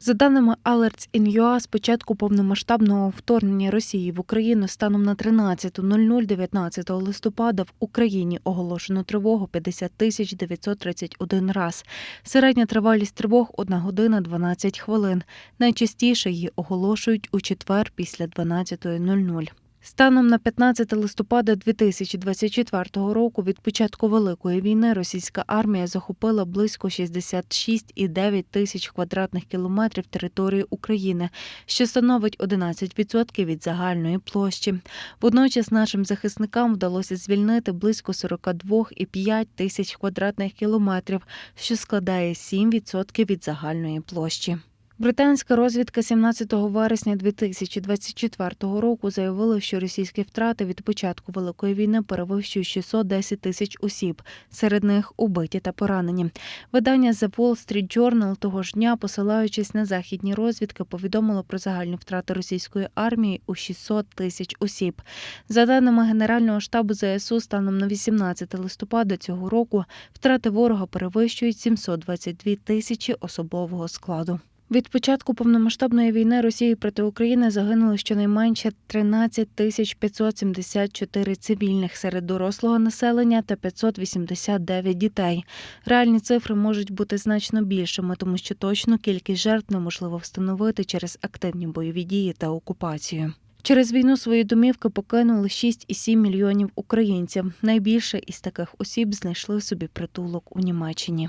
За даними Alerts.in.ua, з початку повномасштабного вторгнення Росії в Україну станом на 13.00 19 листопада в Україні оголошено тривогу 50 тисяч 931 раз. Середня тривалість тривог – 1 година 12 хвилин. Найчастіше її оголошують у четвер після 12.00. Станом на 15 листопада 2024 року від початку Великої війни російська армія захопила близько 66,9 тисяч квадратних кілометрів території України, що становить 11% від загальної площі. Водночас нашим захисникам вдалося звільнити близько 42,5 тисяч квадратних кілометрів, що складає 7% від загальної площі. Британська розвідка 17 вересня 2024 року заявила, що російські втрати від початку великої війни перевищують 610 тисяч осіб, серед них убиті та поранені. Видання The Wall Street Journal того ж дня, посилаючись на західні розвідки, повідомило про загальні втрати російської армії у 600 тисяч осіб. За даними Генерального штабу ЗСУ, станом на 18 листопада цього року втрати ворога перевищують 722 тисячі особового складу. Від початку повномасштабної війни Росії проти України загинуло щонайменше 13 тисяч 574 цивільних серед дорослого населення та 589 дітей. Реальні цифри можуть бути значно більшими, тому що точну кількість жертв неможливо встановити через активні бойові дії та окупацію. Через війну свої домівки покинули 6,7 мільйонів українців. Найбільше із таких осіб знайшли собі притулок у Німеччині.